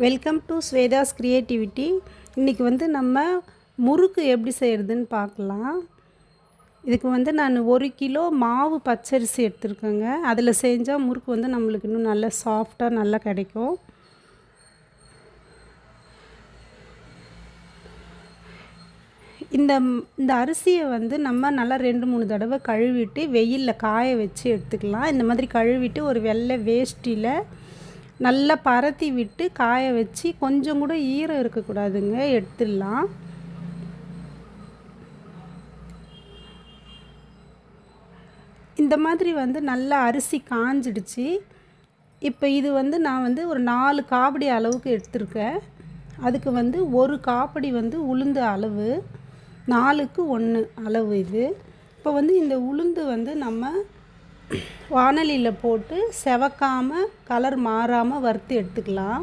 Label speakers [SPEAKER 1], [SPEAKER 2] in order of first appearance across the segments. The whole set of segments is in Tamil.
[SPEAKER 1] வெல்கம் டு ஸ்வேதாஸ் க்ரியேட்டிவிட்டி இன்றைக்கி வந்து நம்ம முறுக்கு எப்படி செய்கிறதுன்னு பார்க்கலாம். இதுக்கு வந்து நான் ஒரு கிலோ மாவு பச்சரிசி எடுத்துருக்கேங்க. அதில் செஞ்சால் முறுக்கு வந்து நம்மளுக்கு இன்னும் நல்லா சாஃப்டாக நல்லா கிடைக்கும். இந்த இந்த அரிசியை வந்து நம்ம நல்லா ரெண்டு மூணு தடவை கழுவிட்டு வெயிலில் காய வச்சு எடுத்துக்கலாம். இந்த மாதிரி கழுவிட்டு ஒரு வெள்ளை வேஷ்டியில் நல்லா பரத்தி விட்டு காய வச்சு கொஞ்சம் கூட ஈரம் இருக்கக்கூடாதுங்க எடுத்துடலாம். இந்த மாதிரி வந்து நல்லா அரிசி காஞ்சிடுச்சு. இப்போ இது வந்து நான் வந்து ஒரு நாலு காபடி அளவுக்கு எடுத்திருக்கேன். அதுக்கு வந்து ஒரு காப்படி வந்து உளுந்து அளவு நாலுக்கு ஒன்று அளவு இது. இப்போ வந்து இந்த உளுந்து வந்து நம்ம வானலியில் போட்டு செவக்காமல் கலர் மாறாமல் வறுத்து எடுத்துக்கலாம்.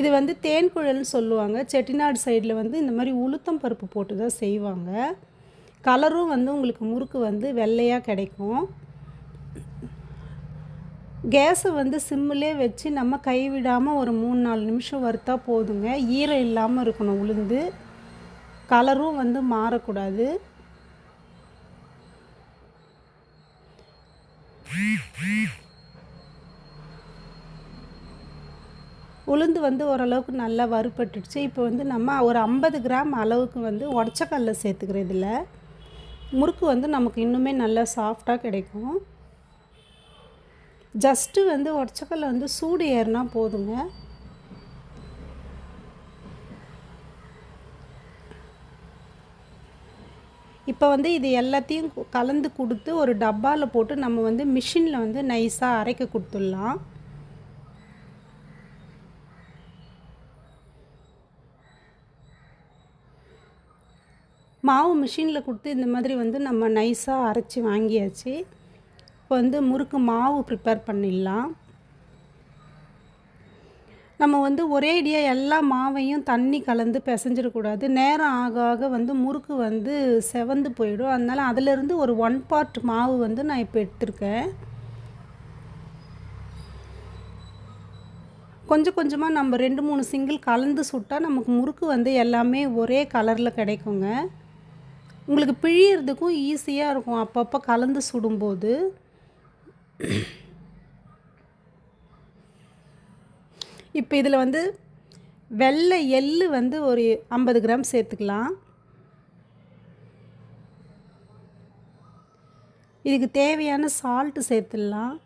[SPEAKER 1] இது வந்து தேன் குழல்னு சொல்லுவாங்க. செட்டிநாடு சைடில் வந்து இந்த மாதிரி உளுத்தம் பருப்பு போட்டு தான் செய்வாங்க. கலரும் வந்து உங்களுக்கு முறுக்கு வந்து வெள்ளையாக கிடைக்கும். கேஸை வந்து சிம்மிலே வச்சு நம்ம கைவிடாமல் ஒரு மூணு நாலு நிமிஷம் வறுத்தா போதுங்க. ஈரம் இல்லாமல் இருக்கணும் உளுந்து. கலரும் வந்து மாறக்கூடாது. உளுந்து வந்து ஓரளவுக்கு நல்லா வறுபட்டுடுச்சு. இப்போ வந்து நம்ம ஒரு ஐம்பது கிராம் அளவுக்கு வந்து உடச்சக்கல்ல சேர்த்துக்கிறோம் இதில் முறுக்கு வந்து நமக்கு இன்னுமே நல்லா சாஃப்டாக கிடைக்கும். ஜஸ்ட்டு வந்து உடச்சக்கல்ல வந்து சூடு ஏறினா போதுங்க. இப்போ வந்து இது எல்லாத்தையும் கலந்து கொடுத்து ஒரு டப்பாவில் போட்டு நம்ம வந்து மிஷினில் வந்து நைஸாக அரைக்க கொடுத்துடலாம். மாவு மிஷினில் கொடுத்து இந்த மாதிரி வந்து நம்ம நைஸாக அரைச்சி வாங்கியாச்சு. இப்போ வந்து முறுக்கு மாவு ப்ரிப்பேர் பண்ணிடலாம். நம்ம வந்து ஒரே அடியாக எல்லா மாவையும் தண்ணி கலந்து பிசைஞ்சிடக்கூடாது. நேரம் ஆக ஆக வந்து முறுக்கு வந்து செவந்து போயிடும். அதனால் அதிலிருந்து ஒரு ஒன் பார்ட் மாவு வந்து நான் இப்போ எடுத்திருக்கேன். கொஞ்சம் கொஞ்சமாக நம்ம ரெண்டு மூணு சிங்கிள் கலந்து சுட்டால் நமக்கு முறுக்கு வந்து எல்லாமே ஒரே கலரில் கிடைக்குங்க. உங்களுக்கு பிழியறதுக்கும் ஈஸியாக இருக்கும். அப்பப்போ கலந்து சுடும்போது. இப்போ இதில் வந்து வெள்ளை எள் வந்து ஒரு ஐம்பது கிராம் சேர்த்துக்கலாம். இதுக்கு தேவையான சால்ட்டு சேர்த்துடலாம்.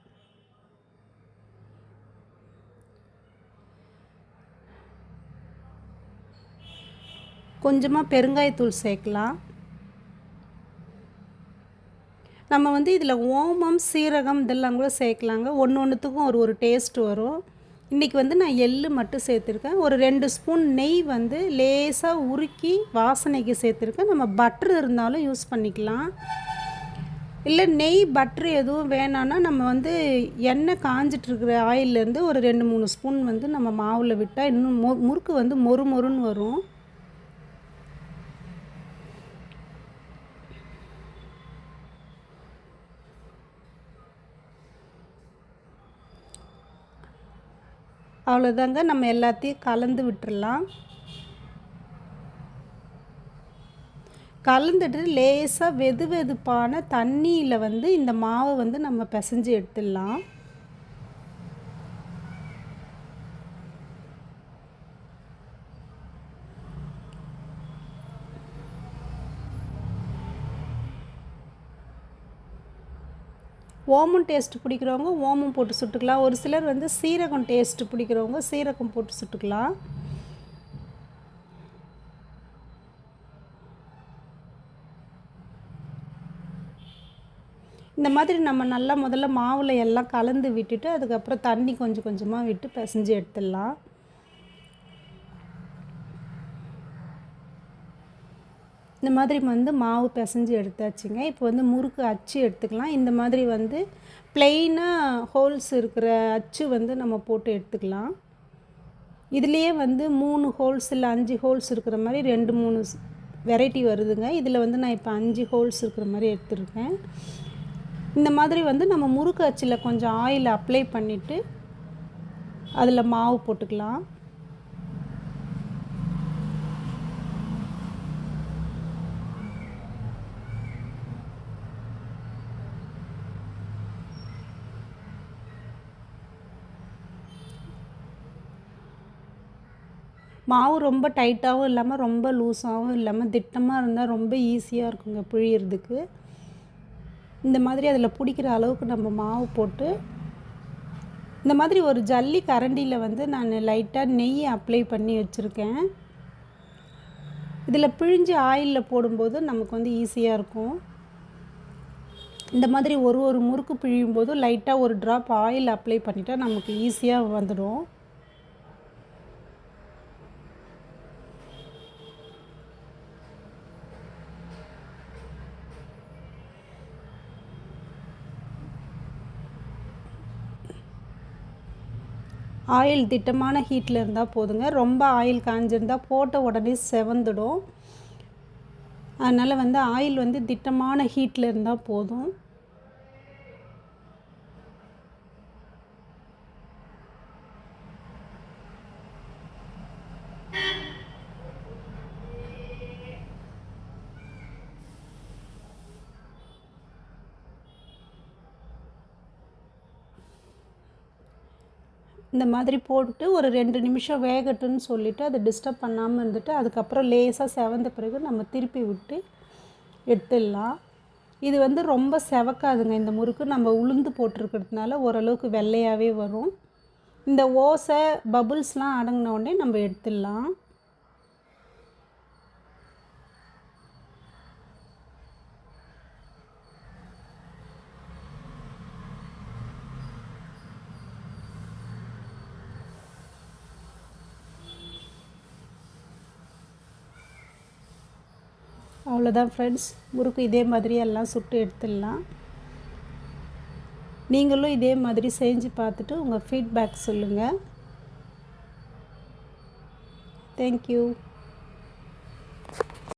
[SPEAKER 1] கொஞ்சமாக பெருங்காயத்தூள் சேர்க்கலாம். நம்ம வந்து இதில் ஓமம் சீரகம் இதெல்லாம் கூட சேர்க்கலாங்க. ஒன்று ஒன்றுத்துக்கும் ஒரு ஒரு டேஸ்ட் வரும். இன்றைக்கி வந்து நான் எள்ளு மட்டும் சேர்த்துருக்கேன். ஒரு ரெண்டு ஸ்பூன் நெய் வந்து லேசாக உருக்கி வாசனைக்கு சேர்த்துருக்கேன். நம்ம பட்ரு இருந்தாலும் யூஸ் பண்ணிக்கலாம். இல்லை நெய் பட்ரு எதுவும் வேணான்னா நம்ம வந்து எண்ணெய் காஞ்சிட்ருக்கிற ஆயிலேருந்து ஒரு ரெண்டு மூணு ஸ்பூன் வந்து நம்ம மாவில் விட்டால் இன்னும் மொ முறுக்கு வந்து மொறு மொறுன்னு வரும். அவ்வளோதாங்க நம்ம எல்லாத்தையும் கலந்து விட்டுடலாம் கலந்துட்டு லேசாக வெது வெதுப்பான தண்ணியில் வந்து இந்த மாவை வந்து நம்ம பிசைஞ்சு எடுத்துடலாம். ஓமம் டேஸ்ட் பிடிக்கிறவங்க ஓமம் போட்டு சுட்டுக்கலாம். ஒரு சிலர் வந்து சீரகம் டேஸ்ட் பிடிக்கிறவங்க சீரகம் போட்டு சுட்டுக்கலாம். இந்த மாதிரி நம்ம நல்லா முதல்ல மாவில் எல்லாம் கலந்து விட்டுட்டு அதுக்கப்புறம் தண்ணி கொஞ்சம் கொஞ்சமாக விட்டு பிசைஞ்சு எடுத்துடலாம். இந்த மாதிரி வந்து மாவு பிசைஞ்சு எடுத்தாச்சுங்க. இப்போ வந்து முறுக்கு அச்சு எடுத்துக்கலாம். இந்த மாதிரி வந்து பிளெயினாக ஹோல்ஸ் இருக்கிற அச்சு வந்து நம்ம போட்டு எடுத்துக்கலாம். இதுலேயே வந்து மூணு ஹோல்ஸ் இல்லை அஞ்சு ஹோல்ஸ் இருக்கிற மாதிரி ரெண்டு மூணு வெரைட்டி வருதுங்க. இதில் வந்து நான் இப்போ அஞ்சு ஹோல்ஸ் இருக்கிற மாதிரி எடுத்துருக்கேன். இந்த மாதிரி வந்து நம்ம முறுக்கு அச்சில் கொஞ்சம் ஆயில் அப்ளை பண்ணிவிட்டு அதில் மாவு போட்டுக்கலாம். மாவு ரொம்ப டைட்டாகவும் இல்லாமல் ரொம்ப லூஸாகவும் இல்லாமல் திட்டமாக இருந்தால் ரொம்ப ஈஸியாக இருக்குங்க பிழியறதுக்கு. இந்த மாதிரி அதில் பிடிக்கிற அளவுக்கு நம்ம மாவு போட்டு இந்த மாதிரி ஒரு ஜல்லி கரண்டியில் வந்து நான் லைட்டாக நெய் அப்ளை பண்ணி வச்சுருக்கேன். இதில் பிழிஞ்சு ஆயிலில் போடும்போது நமக்கு வந்து ஈஸியாக இருக்கும். இந்த மாதிரி ஒரு ஒரு முறுக்கு பிழியும் போதும் லைட்டாக ஒரு ட்ராப் ஆயில் அப்ளை பண்ணிட்டால் நமக்கு ஈஸியாக வந்துடும். ஆயில் திட்டமான ஹீட்டில் இருந்தால் போதுங்க. ரொம்ப ஆயில் காஞ்சிருந்தால் போட்ட உடனே செவந்துடும். அதனால் வந்து ஆயில் வந்து திட்டமான ஹீட்டில் இருந்தால் போதும். இந்த மாதிரி போட்டு ஒரு ரெண்டு நிமிஷம் வேகட்டுன்னு சொல்லிவிட்டு அதை டிஸ்டர்ப் பண்ணாமல் இருந்துட்டு அதுக்கப்புறம் லேசாக செவந்த பிறகு நம்ம திருப்பி விட்டு எடுத்துடலாம். இது வந்து ரொம்ப செவக்காதுங்க. இந்த முறுக்கு நம்ம உளுந்து போட்டிருக்கிறதுனால ஓரளவுக்கு வெள்ளையாகவே வரும். இந்த ஓசை பபுள்ஸ்லாம் அடங்கின உடனே நம்ம எடுத்துடலாம். அவ்வளோதான் ஃப்ரெண்ட்ஸ் முறுக்கு இதே மாதிரி எல்லாம் சுட்டு எடுத்துடலாம். நீங்களும் இதே மாதிரி செஞ்சு பார்த்துட்டு உங்கள் ஃபீட்பேக் சொல்லுங்கள் தேங்க்யூ